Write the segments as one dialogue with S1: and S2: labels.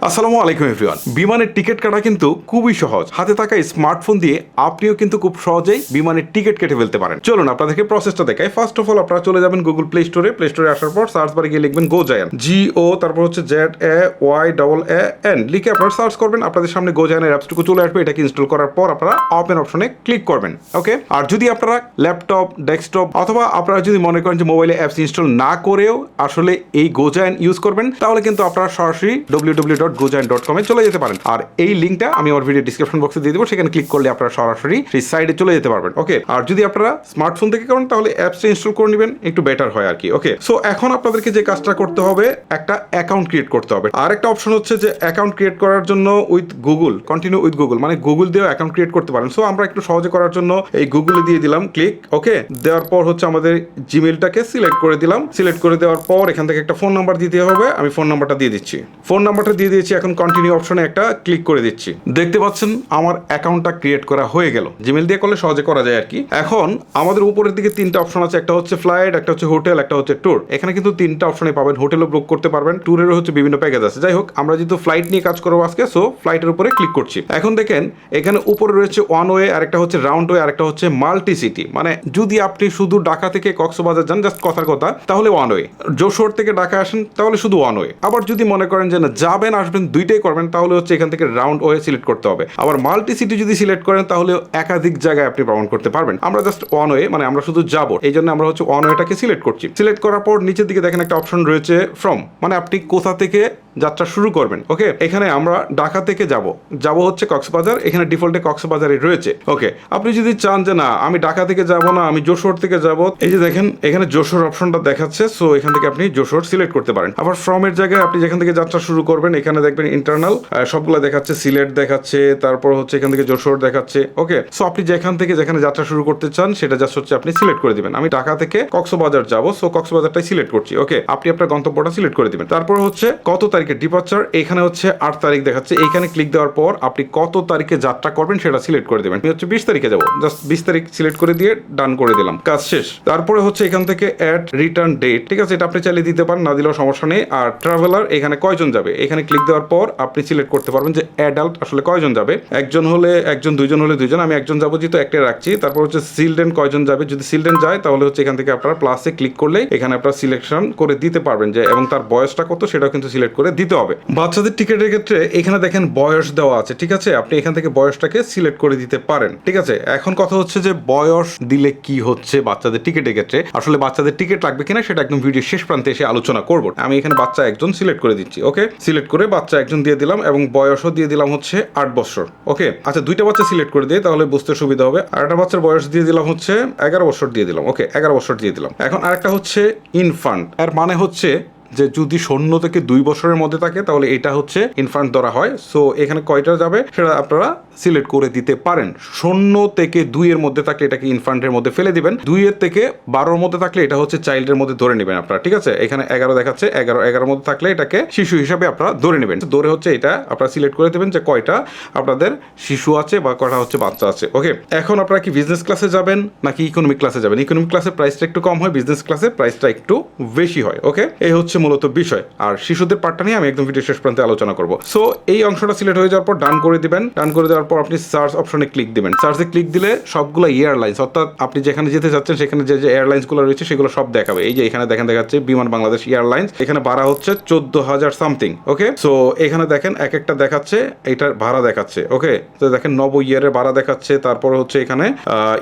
S1: আসসালামু আলাইকুম এভরিওয়ান বিমানের টিকিট কাটা কিন্তু খুবই সহজ। হাতে থাকা স্মার্টফোন দিয়ে আপনিও কিন্তু খুব সহজেই বিমানের টিকিট কেটে ফেলতে পারেন। চলুন, আপনাদেরকে প্রসেসটা দেখাই। ফার্স্ট অফ অল আপনারা চলে যাবেন গুগল প্লে স্টোরে প্লে স্টোরে আসার পর সার্চ বারে গিয়ে লিখবেন গো জায়ান জি ও তারপর হচ্ছে Z A Y double A N লিখে আপনারা সার্চ করবেন। আপনাদের সামনে গো জায়ানের অ্যাপসটুকু চলে আসবে। এটাকে ইনস্টল করার পর আপনারা ওপেন অপশনে ক্লিক করবেন। ওকে আর যদি আপনারা ল্যাপটপ ডেস্কটপ অথবা আপনারা যদি মনে করেন যে মোবাইলে অ্যাপস ইনস্টল না করেও আসলে এই গোজায়ন ইউজ করবেন, তাহলে কিন্তু আপনারা সরাসরি W W dot Gozayaan dot কমে চলে যেতে পারেন। আর এই লিঙ্কটা আমি আমার ভিডিও ডিসক্রিপশন বক্সে দিয়ে দেবো, সেখানে ক্লিক করলে আপনারা সরাসরি সেই সাইডে চলে যেতে পারবেন। ওকে আর যদি আপনারা স্মার্টফোন থেকে করেন, তাহলে অ্যাপসটা ইনস্টল করে নেবেন, একটু বেটার হয় আর কি। ওকে সো এখন আপনাদেরকে যে কাজটা করতে হবে, একটা অ্যাকাউন্ট ক্রিয়েট করতে হবে। আর একটা অপশন হচ্ছে যে অ্যাকাউন্ট ক্রিয়েট করার জন্য with Google continue with Google মানে গুগল দিয়েও অ্যাকাউন্ট ক্রিয়েট করতে পারেন। সো আমরা একটু সহজে করার জন্য এই গুগলে দিয়ে দিলাম ক্লিক ওকে দেওয়ার পর হচ্ছে আমাদের জিমেলটাকে সিলেক্ট করে দিলাম। সিলেক্ট করে দেওয়ার পর এখান থেকে একটা ফোন নাম্বার দিতে হবে। আমি ফোন নাম্বারটা দিয়ে দিচ্ছি। ফোন নাম্বারটা দিয়ে দিয়েছি, এখন কন্টিনিউ অপশনে একটা ক্লিক করে দিচ্ছি। দেখতে পাচ্ছেন, আমার অ্যাকাউন্টটা ক্রিয়েট করা হয়ে গেল। জিমেল দিয়ে করলে সহজে করা যায় আর কি। এখন আমাদের উপরের দিকে তিনটা অপশন আছে, একটা হচ্ছে ফ্লাইট একটা হচ্ছে হোটেল একটা হচ্ছে ট্যুর এখানে কিন্তু তিনটা অপশনে পাবেন হোটেলও বুক করতে পারবেন। ট্যুরেরও হচ্ছে বিভিন্ন প্যাকেজ আছে। যাই হোক, আমরা যেহেতু ফ্লাইট নিয়ে কাজ করব আজকে সো ফ্লাইটের উপরে ক্লিক করছি। এখন দেখেন, এখানে উপরে রয়েছে ওয়ান ওয়ে আরেকটা হচ্ছে রাউন্ড ওয়ে আরেকটা হচ্ছে মাল্টি সিটি মানে যদি আপনি শুধু ঢাকা থেকে কক্সবাজার যান জাস্ট কথার কথা, তাহলে ওয়ান ওয়ে যশোর থেকে ঢাকা আসেন, তাহলে শুধু ওয়ান ওয়ে আবার যদি মনে করেন যে না, যাবেন আসবেন, দুইটাই করবেন, তাহলে হচ্ছে এখান থেকে রাউন্ড ওয়ে সিলেক্ট করতে হবে। আবার মাল্টি সিটি যদি সিলেক্ট করেন, তাহলে একাধিক জায়গায় আপনি ভ্রমণ করতে পারবেন। আমরা জাস্ট ওয়ান ওয়ে মানে আমরা শুধু যাব, এই জন্য আমরা হচ্ছে ওয়ান ওয়েটাকে সিলেক্ট করছি। সিলেক্ট করার পর নিচের দিকে দেখেন একটা অপশন রয়েছে ফ্রম মানে আপনি কোথা থেকে যাত্রা শুরু করবেন, ওকে? এখানে আমরা ঢাকা থেকে যাব। যাব হচ্ছে কক্সবাজার, এখানে ডিফল্টে কক্সবাজারে রয়েছে, ওকে? আপনি যদি চান যে না, আমি ঢাকা থেকে যাব না, আমি যশোর থেকে যাব, এই যে দেখেন, এখানে যশোর অপশনটা দেখাচ্ছে সো এখান থেকে আপনি যশোর সিলেক্ট করতে পারেন। আবার ফ্রমের জায়গায় আপনি যেখান থেকে যাত্রা শুরু করবেন, এখানে দেখবেন ইন্টারনাল সবগুলো দেখাচ্ছে সিলেট দেখাচ্ছে, তারপর হচ্ছে এখান থেকে যশোর দেখাচ্ছে, ওকে? সো আপনি যেখান থেকে যেখানে যাত্রা শুরু করতে চান, সেটা জাস্ট হচ্ছে আপনি সিলেক্ট করে দিবেন। আমি ঢাকা থেকে কক্সবাজার যাব সো কক্সবাজারটাই সিলেক্ট করছি, ওকে? আপনি আপনার গন্তব্যটা সিলেক্ট করে দিবেন। তারপর হচ্ছে কত তারিখে ডিপার্চার এখানে হচ্ছে আট তারিখ দেখাচ্ছে। এইখানে ক্লিক দেওয়ার পর আপনি কত তারিখে যাত্রা করবেন সেটা সিলেক্ট করে দেবেন। হচ্ছে বিশ তারিখে যাব। জাস্ট বিশ তারিখ সিলেক্ট করে দিয়ে ডান করে দিলাম। কাজ শেষ। তারপরে হচ্ছে এখান থেকে অ্যাড রিটার্ন ডেট ঠিক আছে, এটা আপনি চালিয়ে দিতে পারেন, না দিলেও সমস্যা নেই। আর ট্রাভেলার এখানে কয়জন যাবে? এখানে ক্লিক দেওয়ার পর আপনি সিলেক্ট করতে পারবেন যে অ্যাডাল্ট আসলে কয়জন যাবে। একজন হলে, একজন, দুইজন হলে দুইজন, আমি একজন যাব যেহেতু একটা রাখছি। তারপর হচ্ছে চিলড্রেন কয়জন যাবে? যদি চিলড্রেন যায়, তাহলে হচ্ছে এখান থেকে আপনারা প্লাসে ক্লিক করলে এখানে আপনারা সিলেকশন করে দিতে পারবেন যে, এবং তার বয়সটা কত সেটাও কিন্তু সিলেক্ট করে দিতে হবে। বাচ্চাদের টিকিটের ক্ষেত্রে এখানে দেখেন বয়স দেওয়া আছে, ঠিক আছে? আপনি এখান থেকে বয়সটাকে সিলেক্ট করে দিতে পারেন, ঠিক আছে? এখন কথা হচ্ছে যে বয়স দিলে কি হচ্ছে বাচ্চাদের টিকিটের ক্ষেত্রে? আসলে বাচ্চাদের টিকিট লাগবে কিনা সেটা একদম ভিডিও শেষ প্রান্তে এসে আলোচনা করব। আমি এখানে বাচ্চা একজন সিলেক্ট করে দিচ্ছি, ওকে? সিলেক্ট করে বাচ্চা একজন দিয়ে দিলাম এবং বয়সও দিয়ে দিলাম হচ্ছে আট বছর, ওকে? আচ্ছা দুইটা বাচ্চা সিলেক্ট করে দিয়ে তাহলে বুঝতে সুবিধা হবে। আর একটা বাচ্চার বয়স দিয়ে দিলাম হচ্ছে এগারো বছর দিয়ে দিলাম, ওকে? এগারো বছর দিয়ে দিলাম। এখন আরেকটা হচ্ছে ইনফান্ট, এর মানে হচ্ছে যে যদি শূন্য থেকে দুই বছরের মধ্যে থাকে, তাহলে এটা হচ্ছে ইনফান্ট ধরা হয়। সো এখানে কয়টা যাবে সেটা আপনারা সিলেক্ট করে দিতে পারেন। শূন্য থেকে দুইয়ের মধ্যে থাকলে এটাকে ইনফান্টের মধ্যে ফেলে দিবেন। দুইয়ের থেকে বারোর মধ্যে থাকলে এটা হচ্ছে চাইল্ডের মধ্যে ধরে নেবেন আপনারা, ঠিক আছে? এখানে এগারো দেখাচ্ছে, এগারো, এগারোর মধ্যে থাকলে এটাকে শিশু হিসাবে আপনারা ধরে নেবেন। ধরে হচ্ছে এটা আপনারা সিলেক্ট করে দেবেন যে কয়টা আপনাদের শিশু আছে বা কয়টা হচ্ছে বাচ্চা আছে ওকে এখন আপনারা কি বিজনেস ক্লাসে যাবেন নাকি ইকোনমিক ক্লাসে যাবেন? ইকোনমিক ক্লাসের প্রাইসটা একটু কম হয় বিজনেস ক্লাসের প্রাইসটা একটু বেশি হয় ওকে এই হচ্ছে মূলত বিষয়। আর শিশুদের পার্টটা নিয়ে আমি একদম ভিডিও শেষ পর্যন্ত আলোচনা করব। সো এই অংশটা সিলেক্ট হয়ে যাওয়ার পর ডান করে দিবেন। ডান করে দেওয়ার পর আপনি সার্চ অপশনে ক্লিক দিবেন। সার্চে ক্লিক দিলে সবগুলো এয়ারলাইন্স অর্থাৎ আপনি যেখানে যেতে যাচ্ছেন, সেখানে যে যে এয়ারলাইন্সগুলো রয়েছে, সেগুলো সব দেখাবে। এই যে এখানে দেখেন, দেখাচ্ছে বিমান বাংলাদেশ এয়ারলাইন্স এখানে ভাড়া হচ্ছে চোদ্দ হাজার সামথিং ওকে সো এখানে দেখেন এক একটা দেখাচ্ছে, এটার ভাড়া দেখাচ্ছে ওকে তো দেখেন নব ইয়ারের ভাড়া দেখাচ্ছে, তারপর হচ্ছে এখানে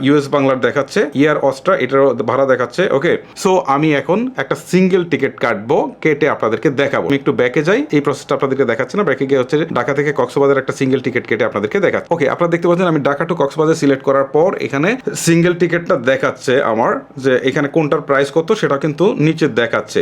S1: ইউএস বাংলার দেখাচ্ছে ইয়ার অস্ট্রা এটারও ভাড়া দেখাচ্ছে ওকে সো আমি এখন একটা সিঙ্গেল টিকিট কাটবো কেটে আপনাদেরকে দেখাবো। আমি একটু ব্যাকে যাই, এই প্রসেসটা আপনাদেরকে দেখাচ্ছে না। ব্যাকে গিয়ে হচ্ছে ঢাকা থেকে কক্সবাজার একটা সিঙ্গেল টিকিট কেটে আপনাদেরকে দেখাচ্ছে। ওকে আপনারা দেখতে পাচ্ছেন আমি ঢাকা টু কক্সবাজার সিলেক্ট করার পর এখানে সিঙ্গেল টিকিটটা দেখাচ্ছে আমার যে এখানে কোনটার প্রাইস কত সেটা কিন্তু নিচে দেখাচ্ছে।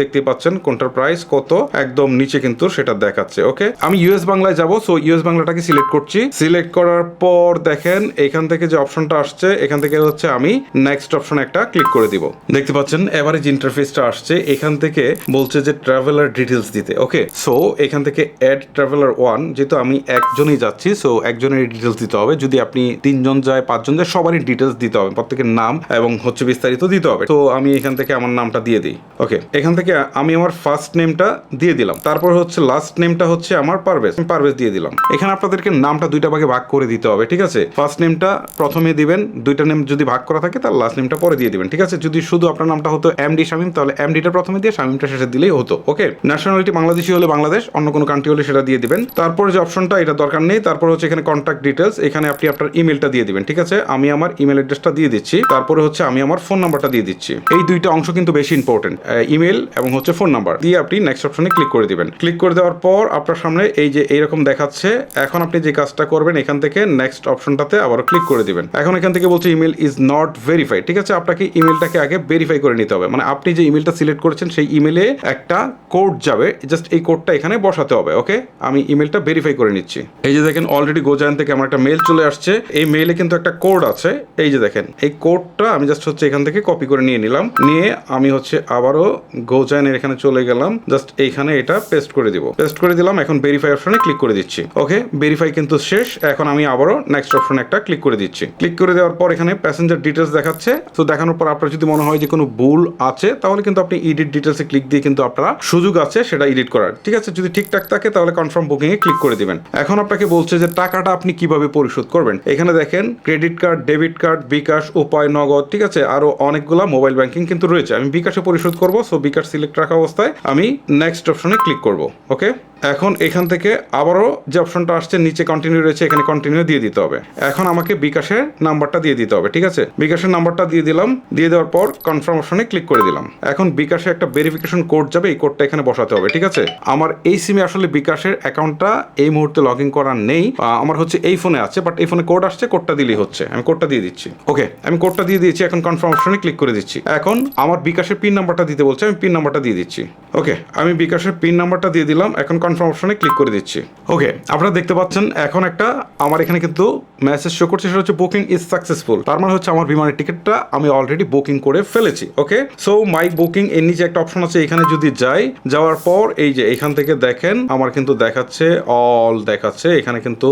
S1: দেখতে পাচ্ছেন কোনটার প্রাইস কত, একদম নিচে কিন্তু সেটা দেখাচ্ছে। ওকে আমি ইউএস বাংলায় যাব সো ইউএস বাংলাটাকে সিলেক্ট করছি। সিলেক্ট করার পর দেখেন, এখান থেকে যে অপশনটা আসছে, এখান থেকে হচ্ছে আমি নেক্সট অপশন একটা ক্লিক করে দিব। দেখতে পাচ্ছেন এভারেজ ইন্টারফেসটা আসছে। এখান থেকে বলছে যে ট্রাভেলার ডিটেলস দিতে ওকে সো এখান থেকে অ্যাড ট্রাভেলার ওয়ান যেহেতু আমি একজনই যাচ্ছি সো একজনের ডিটেলস দিতে হবে। যদি আপনি তিনজন যায়, পাঁচজন যায়, সবারই ডিটেলস দিতে হবে। প্রত্যেকের নাম এবং হচ্ছে বিস্তারিত দিতে হবে। তো আমি এখান থেকে আমার নামটা দিয়ে দিই ওকে এখান থেকে আমি আমার ফার্স্ট নেমটা দিয়ে দিলাম। তারপর হচ্ছে লাস্ট নেমটা হচ্ছে আমার পারভেজ আমি পারভেজ দিয়ে দিলাম। এখানে আপনাদেরকে নামটা দুইটা ভাগে ভাগ করে দিতে হবে, ঠিক আছে? ফার্স্ট নেমটা প্রথমে দিবেন, দুইটা নেম যদি ভাগ করা থাকে, তাহলে লাস্ট নেমটা পরে দিয়ে দিবেন, ঠিক আছে? যদি শুধু আপনার নামটা হতো এমডি শামিম তাহলে এমডিটা প্রথমে দিয়ে শামিমটা শেষে দিলেই হতো ওকে ন্যাশনালিটি বাংলাদেশি হলে বাংলাদেশ, অন্য কোনো কান্ট্রি হলে সেটা দিয়ে দিবেন। তারপর যে অপশনটা এটা দরকার নেই। তারপর হচ্ছে এখানে কন্ট্যাক্ট ডিটেলস এখানে আপনি আপনার ইমেলটা দিয়ে দিবেন, ঠিক আছে? আমি আমার ইমেল অ্যাড্রেসটা দিয়ে দিচ্ছি, তারপরে হচ্ছে আমি আমার ফোন নাম্বারটা দিয়ে দিচ্ছি। এই দুইটা অংশ কিন্তু বেশি ইম্পর্টেন্ট ইমেল এবং হচ্ছে ফোন নাম্বার দিয়ে আপনি নেক্সট অপশনে ক্লিক করে দিবেন। ক্লিক করে দেওয়ার পর আপনার সামনে এই যে এইরকম দেখাচ্ছে, এখন আপনি যে কাজটা করবেন, এখান থেকে নেক্সট অপশনটাতে আবারও ক্লিক করে দিবেন। এখন এখান থেকে বলছে ইমেল ইজ নট ভেরিফাইড ঠিক আছে? আপনাকে ইমেলটাকে আগে ভেরিফাই করে নিতে হবে। মানে আপনি যে ইমেলটা সিলেক্ট করেছেন, সেই ইমেলে একটা কোড যাবে জাস্ট এই কোডটা এখানে বসাতে হবে ওকে আমি ইমেলটা ভেরিফাই করে নিচ্ছি। এই যে দেখেন অলরেডি গোজায়ন থেকে আমার একটা মেল চলে আসছে। এই মেইলে কিন্তু একটা কোড আছে। এই যে দেখেন, এই কোডটা আমি জাস্ট হচ্ছে এখান থেকে কপি করে নিয়ে নিলাম। নিয়ে আমি হচ্ছে আবারও গোজায়নের এখানে চলে গেলাম। জাস্ট এইখানে এটা পেস্ট করে দিব। পেস্ট করে দিলাম, এখন ভেরিফাই অপশনে ক্লিক করে দিচ্ছি। ওকে ভেরিফাই কিন্তু শেষ। এখন আমি আবারও নেক্সট অপশনে একটা ক্লিক করে দিচ্ছি। ক্লিক করে দেওয়ার পর এখানে প্যাসেঞ্জার ডিটেলস দেখাচ্ছে। তো দেখানোর পর আপনার যদি মনে হয় যে কোনো ভুল আছে, তাহলে কিন্তু আপনি এডিট ডিটেলসে ক্লিক দিয়ে কিন্তু আপনারা সুযোগ আছে সেটা এডিট করার। ঠিক আছে? যদি ঠিকঠাক থাকে তাহলে কনফার্ম বুকিং এ ক্লিক করে দিবেন। এখন আপনাকে বলছে যে টাকাটা আপনি কীভাবে পরিশোধ করবেন? এখানে দেখেন credit card debit card bKash, Upay, Nagad, ঠিক আছে? আরও অনেকগুলো মোবাইল ব্যাংকিং কিন্তু রয়েছে। আমি বিকাশে পরিশোধ করব সো বিকাশ সিলেক্ট রাখা অবস্থায় আমি নেক্সট অপশনে ক্লিক করব ওকে এখন এখান থেকে আবারও যে অপশনটা আসছে, নিচে কন্টিনিউ রয়েছে, এখানে কন্টিনিউ দিয়ে দিতে হবে। এখন আমাকে বিকাশের নাম্বারটা দিয়ে দিতে হবে, ঠিক আছে? বিকাশের নাম্বারটা দিয়ে দিলাম, দিয়ে দেওয়ার পর কনফার্ম অপশনে ক্লিক করে দিলাম। এখন বিকাশে একটা ভেরিফিকেশন কোড যাবে, এই কোডটা এখানে বসাতে হবে, ঠিক আছে? আমার এই সিমে আসলে বিকাশের অ্যাকাউন্টটা এই মুহূর্তে লগ ইন করার নেই। আমার হচ্ছে এই ফোনে আছে বাট এই ফোনে কোড আসছে কোডটা দিলেই হচ্ছে। আমি কোডটা দিয়ে দিচ্ছি। ওকে আমি কোডটা দিয়ে দিয়েছি, এখন কনফার্ম অপশনে ক্লিক করে দিচ্ছি। এখন আমার বিকাশের পিন নাম্বারটা দিতে বলছে, আমি পিন নাম্বারটা দিয়ে দিচ্ছি। ওকে আমি বিকাশের পিন নাম্বারটা দিয়ে দিলাম, এখন কনফার্ম অপশনে ক্লিক করে দিচ্ছি। ওকে আপনারা দেখতে পাচ্ছেন এখন একটা আমার এখানে কিন্তু মেসেজ শো করছে, সেটা হচ্ছে বুকিং ইজ সাকসেসফুল তার মানে হচ্ছে আমার বিমানের টিকিটটা আমি অলরেডি বুকিং করে ফেলেছি ওকে সো মাই বুকিং এর নিচে একটা অপশন আছে, এখানে যদি যাই, যাওয়ার পর এই যে এখান থেকে দেখেন, আমার কিন্তু দেখাচ্ছে অল দেখাচ্ছে, এখানে কিন্তু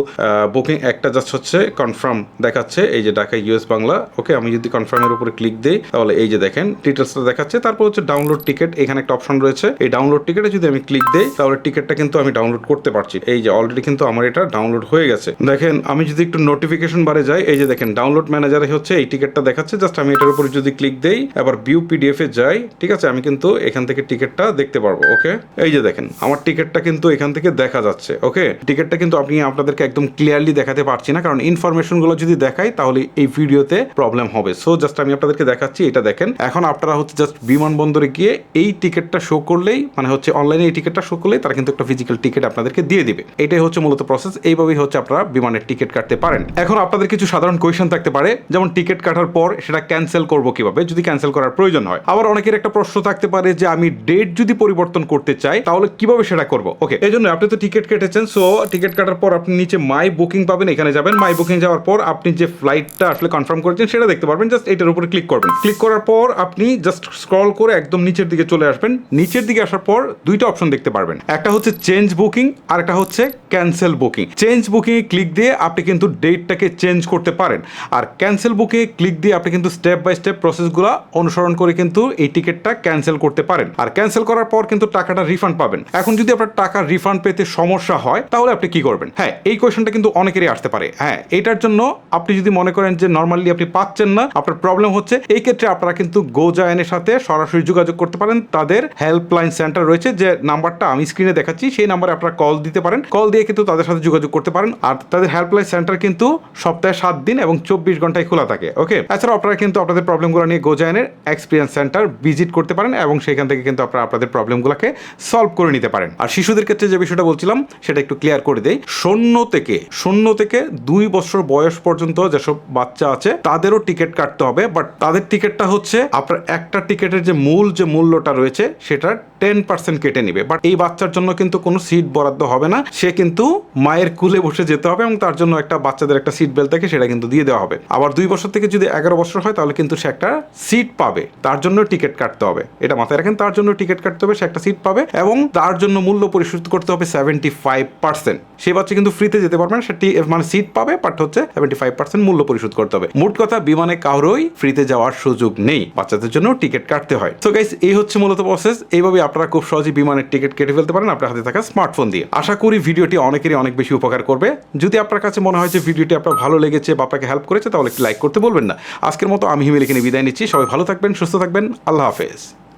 S1: বুকিং একটা জাস্ট হচ্ছে কনফার্ম দেখাচ্ছে এই যে ঢাকা ইউএস বাংলা ওকে আমি যদি কনফার্মের উপরে ক্লিক দিই, তাহলে এই যে দেখেন ডিটেলসটা দেখাচ্ছে। তারপর হচ্ছে ডাউনলোড টিকিট এখানে একটা অপশন রয়েছে। এই ডাউনলোড টিকিটে যদি আমি ক্লিক দিই, তাহলে টিকিটটা কিন্তু আমি ডাউনলোড করতে পারছি। এই যে অলরেডি কিন্তু আমার এটা ডাউনলোড হয়ে গেছে। দেখেন, আমি যদি একটু নোটিফিকেশন বারে যাই, এই যে দেখেন ডাউনলোড ম্যানেজারে হচ্ছে এই টিকিটটা দেখাচ্ছে। জাস্ট আমি এটার উপরে যদি ক্লিক দেই আবার ভিউ পিডিএফ এ যাই, ঠিক আছে? আমি কিন্তু এখান থেকে টিকিটটা দেখতে পারব ওকে এই যে দেখেন, আমার টিকিটটা কিন্তু এখান থেকে দেখা যাচ্ছে ওকে টিকিটটা কিন্তু আপনি আপনাদেরকে একদম ক্লিয়ারলি দেখাতে পারছি না, কারণ ইনফরমেশনগুলো যদি দেখাই, তাহলে এই ভিডিওতে প্রবলেম হবে। সো জাস্ট আমি আপনাদেরকে দেখাচ্ছি, এটা দেখেন। এখন আপনারা হচ্ছে জাস্ট বিমানবন্দরে গিয়ে এই টিকিটটা শো করলেই মানে হচ্ছে অনলাইনে এই টিকিটটা শো করলেই তারা কিন্তু একটা ফিজিক্যাল টিকিট আপনাদেরকে দিয়ে দিবে। এটাই হচ্ছে মূলত প্রসেস এইভাবেই হচ্ছে আপনারা বিমানের টিকিট কাটতে পারেন। এখন আপনাদের কিছু সাধারণ কোয়েশ্চেন থাকতে পারে, যেমন টিকিট কাটার পর সেটা ক্যান্সেল করব কীভাবে? যদি ক্যান্সেল করার প্রয়োজন হয়। আবার অনেকের একটা প্রশ্ন থাকতে পারে যে, আমি ডেট যদি পরিবর্তন করতে চাই, তাহলে কীভাবে সেটা করব? ওকে এই জন্য আপনি তো টিকিট কেটেছেন সো টিকিট কাটার পর আপনি নিচে মাই বুকিং পাবেন, এখানে যাবেন। মাই বুকিং যাওয়ার পর আপনি যে ফ্লাইটটা আসলে কনফার্ম করেছেন, সেটা দেখতে পারবেন। জাস্ট এটার উপরে ক্লিক করবেন। ক্লিক করার পর আপনি জাস্ট স্ক্রল করে একদম নিচের দিকে চলে আসবেন। নিচের দিকে আসার পর দুইটা অপশন দেখতে পারবেন। একটা হচ্ছে চেঞ্জ বুকিং আর একটা হচ্ছে ক্যান্সেল বুকিং চেঞ্জ বুকিং এ ক্লিক দিয়ে আপনি কিন্তু ডেটটাকে চেঞ্জ করতে পারেন। আর ক্যান্সেল বুকিং এ ক্লিক দিয়ে আপনি কিন্তু স্টেপ বাই স্টেপ প্রসেসগুলো অনুসরণ করে কিন্তু এই টিকিটটা ক্যান্সেল করতে পারেন। আর ক্যান্সেল করার পর কিন্তু টাকাটা রিফান্ড পাবেন। এখন যদি আপনার টাকা রিফান্ড পেতে সমস্যা হয়, তাহলে আপনি কি করবেন? হ্যাঁ এই কোয়েশনটা কিন্তু অনেকেরই আসতে পারে। হ্যাঁ এটার জন্য আপনি যদি মনে করেন যে নর্মালি আপনি পাচ্ছেন না, আপনার প্রবলেম হচ্ছে, এই ক্ষেত্রে আপনারা কিন্তু গোজায়নের সাথে সরাসরি যোগাযোগ করতে পারেন। তাদের হেল্পলাইন সেন্টার রয়েছে, যে নাম্বারটা আমি স্ক্রিনে দেখাচ্ছি। সেই নাম্বারে আপনারা কল দিতে পারেন। কল দিয়ে কিন্তু তাদের সাথে যোগাযোগ করতে পারেন। আর তাদের হেল্পলাইন সেন্টার কিন্তু সপ্তাহে সাত দিন এবং চব্বিশ ঘন্টায় খোলা থাকে, ওকে? এছাড়াও আপনারা কিন্তু আপনাদের প্রবলেমগুলো নিয়ে গোজায়নের এক্সপিরিয়েন্স সেন্টার ভিজিট করতে পারেন এবং সেখান থেকে কিন্তু আপনারা আপনাদের প্রবলেমগুলোকে সলভ করে নিতে পারেন। আর শিশুদের ক্ষেত্রে যে বিষয়টা বলছিলাম, সেটা একটু ক্লিয়ার করে দেই। শূন্য থেকে শূন্য থেকে দুই বছর বয়স পর্যন্ত যেসব বাচ্চা আছে, তাদেরও টিকিট কাটতে হবে। বাট তাদের টিকিটটা হচ্ছে, আপনার একটা টিকিটের যে মূল যে মূল্যটা রয়েছে সেটার টেন পার্সেন্ট কেটে নিবে। বাট এই বাচ্চার জন্য কিন্তু কোনো সিট বরাদ্দ হবে না। সে কিন্তু মায়ের কুলে বসে যেতে হবে এবং তার জন্য একটা বাচ্চাদের একটা সিট বেল্ট থাকে, সেটা কিন্তু দিয়ে দেওয়া হবে। আবার দুই বছর থেকে যদি এগারো বছর হয়, তাহলে কিন্তু সে একটা সিট পাবে। তার জন্য টিকিট কাটতে হবে। এটা মাথায় রাখেন, তার জন্য টিকিট কাটতে হবে, সে একটা সিট পাবে এবং তার জন্য মূল্য পরিশোধ করতে হবে সেভেন্টি ফাইভ পার্সেন্ট সে বাচ্চা কিন্তু ফ্রিতে যেতে পারবে না সে টি- মানে সিট পাবে বাট হচ্ছে সেভেন্টি ফাইভ পার্সেন্ট মূল্য পরিশোধ করতে হবে। মোট কথা, বিমানে কারোই ফ্রিতে যাওয়ার সুযোগ নেই। বাচ্চাদের জন্য টিকিট কাটতে হয়। তো গাইস এই হচ্ছে মূলত প্রসেস এইভাবে আপনারা খুব সহজে বিমানের টিকিট কেটে ফেলতে পারেন। আপনার হাতে থাকা স্মার্টফোন দিয়ে। আশা করি ভিডিওটি অনেকেরই অনেক বেশি উপকার করবে। যদি আপনার কাছে মনে হয় যে ভিডিওটি আপনার ভালো লেগেছে বা আপনাকে হেল্প করেছে, তাহলে একটু লাইক করতে বলবেন না। আজকের মতো আমি হিমেল এখানে বিদায় নিচ্ছি। সবাই ভালো থাকবেন, সুস্থ থাকবেন। আল্লাহ হাফেজ।